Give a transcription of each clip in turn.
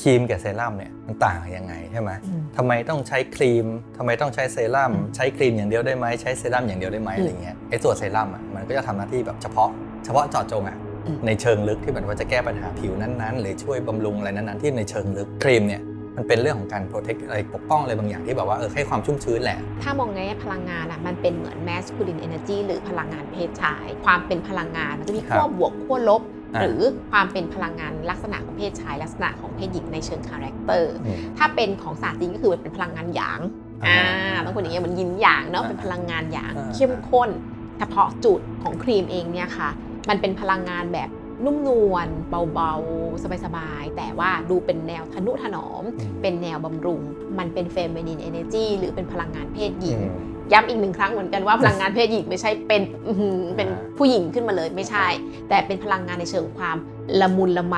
ครีมกับเซรั่มเนี่ยมันต่างกันยังไงใช่ไหมอืมทำไมต้องใช้ครีมทำไมต้องใช้เซรั่มอืมใช้ครีมอย่างเดียวได้ไหมใช้เซรั่มอย่างเดียวได้ไหมอืมอะไรเงี้ยไอ้ตัวเซรั่มอะมันก็จะทำหน้าที่แบบเฉพาะ เฉพาะเจาะจงอะอืมในเชิงลึกที่แบบว่าจะแก้ปัญหาผิวนั้นๆ หรือช่วยบำรุงอะไรนั้นๆที่ในเชิงลึกครีมเนี่ยมันเป็นเรื่องของการโปรเทคอะไรปกป้องอะไรบางอย่างที่แบบว่าเออให้ความชุ่มชื้นแหละ ถ้ามองในแง่พลังงานอะมันเป็นเหมือน masculine energy หรือพลังงานเพศชาย ความเป็นพลังงานมันจะมีครับขั้วบวกขั้วลบอ่า หรือความเป็นพลังงานลักษณะของเพศชาย ลักษณะของเพศหญิงในเชิงคาแรคเตอร์อืมถ้าเป็นของศาสตร์จีนก็คือมันเป็นพลังงานหยางอ่าอ่าต้องคนอย่างเงี้ยเหมันยินหยางเนาะอ่าเป็นพลังงานหยางอ่าเข้มข้น เฉพาะจุดของครีมเองเนี่ยค่ะ มันเป็นพลังงานแบบนุ่มนวลเบาๆ สบายๆ แต่ว่าดูเป็นแนวทนุถนอมอืมเป็นแนวบำรุง มันเป็นเฟมินินเอเนจีหรือเป็นพลังงานเพศหญิงอืม ย้ำอีกหนึ่งครั้งเหมือนกันว่าพลังงานเพศหญิงไม่ใช่เป็นอื้อหือเป็นอ่าผู้หญิงขึ้นมาเลยไม่ใช่ แต่เป็นพลังงานในเชิงความละมุนละไม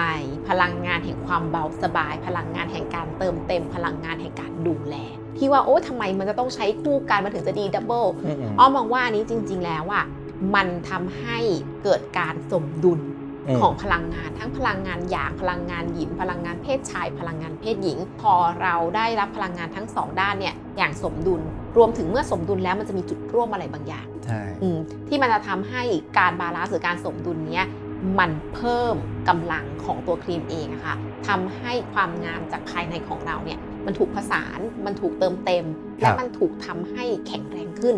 พลังงานแห่งความเบาสบาย พลังงานแห่งการเติมเต็ม พลังงานแห่งการดูแล ที่ว่าโอ้ทำไมมันจะต้องใช้คู่กันมันถึงจะดีดับเบิลอืมอืมอ้อมมองว่าอันนี้จริง ๆ แล้วอะมันทำให้เกิดการสมดุลอืม ของพลังงานทั้งพลังงานหยางพลังงานหยินพลังงานเพศชาย พลังงานเพศหญิง พอเราได้รับพลังงานทั้งสองด้านเนี่ยอย่างสมดุล รวมถึงเมื่อสมดุลแล้วมันจะมีจุดร่วมอะไรบางอย่างใช่อืมที่มันจะทำให้การบาลานซ์หรือการสมดุลเนี้ยมันเพิ่มกำลังของตัวครีมเองอะค่ะทำให้ความงามจากภายในของเราเนี่ยมันถูกผสานมันถูกเติมเต็ม และมันถูกทำให้แข็งแรงขึ้น